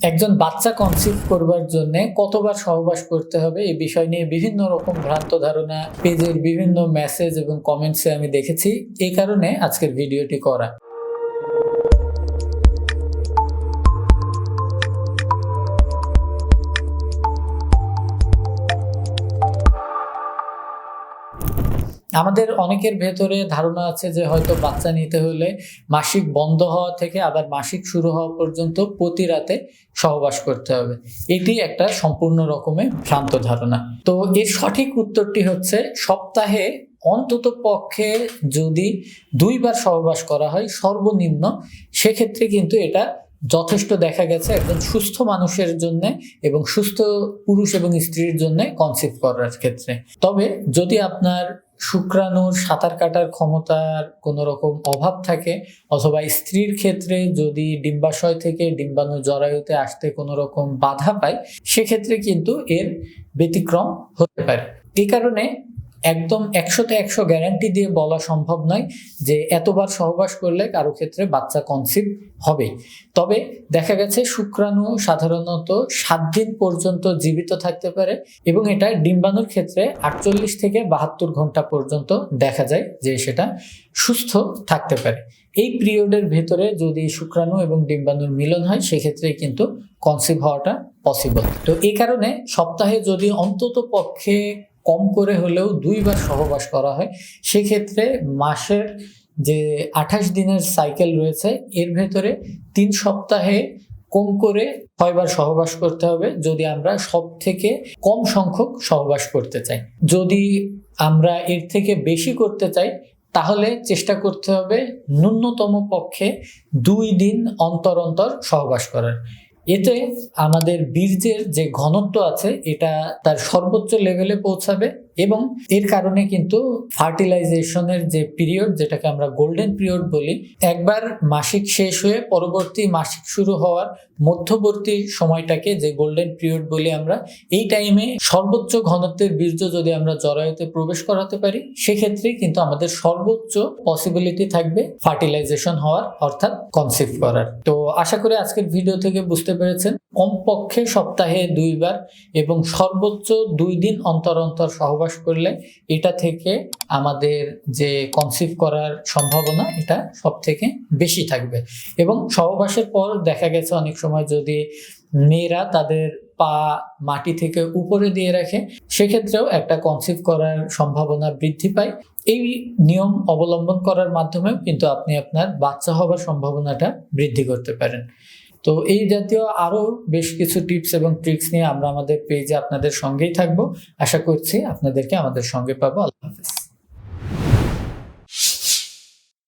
একজন বাচ্চা কনসিভ করবার জন্য কতবার সহবাস করতে হবে এই বিষয় নিয়ে বিভিন্ন রকম ভ্রান্ত ধারণা, পেজের বিভিন্ন মেসেজ এবং কমেন্টসে আমি দেখেছি। এই কারণে আজকের ভিডিওটি করা। আমাদের অনেকের ভেতরে ধারণা আছে যে হয়তো বাচ্চা নিতে হলে মাসিক বন্ধ হওয়া থেকে আবার মাসিক শুরু হওয়া পর্যন্ত প্রতি রাতে সহবাস করতে হবে। এটি একটা সম্পূর্ণ রকমের ভ্রান্ত ধারণা। তো এর সঠিক উত্তরটি হচ্ছে সপ্তাহে অন্তত পক্ষে যদি দুইবার সহবাস করা হয় সর্বনিম্ন, সেক্ষেত্রে কিন্তু এটা যথেষ্ট দেখা গেছে একজন সুস্থ মানুষের জন্য এবং সুস্থ পুরুষ এবং স্ত্রীর জন্য কনসিভ করার ক্ষেত্রে। তবে যদি আপনার শুক্রাণুর সাঁতার কাটার ক্ষমতার কোনো রকম অভাব থাকে, অথবা স্ত্রীর ক্ষেত্রে যদি ডিম্বাশয় থেকে ডিম্বাণু জরায়ুতে আসতে কোনো রকম বাধা পায়, সেক্ষেত্রে কিন্তু এর ব্যতিক্রম হতে পারে। এই কারণে একদম একশোতে একশো গ্যারান্টি দিয়ে বলা সম্ভব নয় যে এতবার সহবাস করলে কারও ক্ষেত্রে বাচ্চা কনসিভ হবে। তবে দেখা গেছে শুক্রাণু সাধারণত সাত দিন পর্যন্ত জীবিত থাকতে পারে এবং এটা ডিম্বাণুর ক্ষেত্রে আটচল্লিশ থেকে বাহাত্তর ঘণ্টা পর্যন্ত দেখা যায় যে সেটা সুস্থ থাকতে পারে। এই পিরিয়ডের ভেতরে যদি শুক্রাণু এবং ডিম্বাণুর মিলন হয় সেক্ষেত্রে কিন্তু কনসিভ হওয়াটা পসিবল তো এই কারণে সপ্তাহে যদি অন্তত পক্ষে কম করে হলেও দুইবার সহবাস করা হয়। সেক্ষেত্রে মাসের যে আঠাশ দিনের সাইকেল রয়েছে, এর ভেতরে তিন সপ্তাহে কম করে ছয়বার সহবাস করতে হবে যদি আমরা সব থেকে কম সংখ্যক সহবাস করতে চাই। যদি আমরা এর থেকে বেশি করতে চাই, তাহলে চেষ্টা করতে হবে ন্যূনতম পক্ষে দুই দিন অন্তর অন্তর সহবাস করার। এতে আমাদের বীর্যের যে ঘনত্ব আছে, এটা তার সর্বোচ্চ লেভেলে পৌঁছাবে এবং এর কারণে কিন্তু ফার্টিলাইজেশনের যে পিরিয়ড যেটাকে আমরা গোল্ডেন পিরিয়ড বলি, একবার মাসিক শেষ হয়ে পরবর্তী মাসিক শুরু হওয়ার মধ্যবর্তী সময়টাকে যে গোল্ডেন পিরিয়ড বলি আমরা, এই টাইমে সর্বোচ্চ ঘনত্বের বীর্য যদি আমরা জরায়ুতে প্রবেশ করাতে পারি সেক্ষেত্রে কিন্তু আমাদের সর্বোচ্চ পসিবিলিটি থাকবে ফার্টিলাইজেশন হওয়ার, অর্থাৎ কনসিভ করার। তো আশা করি আজকের ভিডিও থেকে বুঝতে পেরেছেন। কমপক্ষে সপ্তাহে দুইবার এবং সর্বোচ্চ দুই দিন অন্তর অন্তর সহবাস করলে এটা থেকে আমাদের যে কনসিভ করার সম্ভাবনা, এটা সব থেকে বেশি থাকবে। এবং সহবাসের পর দেখা গেছে অনেক সময় যদি মেয়েরা তাদের পা মাটি থেকে উপরে দিয়ে রাখে, সেক্ষেত্রেও একটা কনসিভ করার সম্ভাবনা বৃদ্ধি পায়। এই নিয়ম অবলম্বন করার মাধ্যমেও কিন্তু আপনি আপনার বাচ্চা হবার সম্ভাবনাটা বৃদ্ধি করতে পারেন। তো এই জাতীয় আরও বেশ কিছু টিপস এবং ট্রিক্স নিয়ে আমরা আমাদের পেজে আপনাদের সঙ্গেই থাকব। আশা করছি আপনাদেরকে আমাদের সঙ্গে পাবো। আল্লাহ হাফেজ।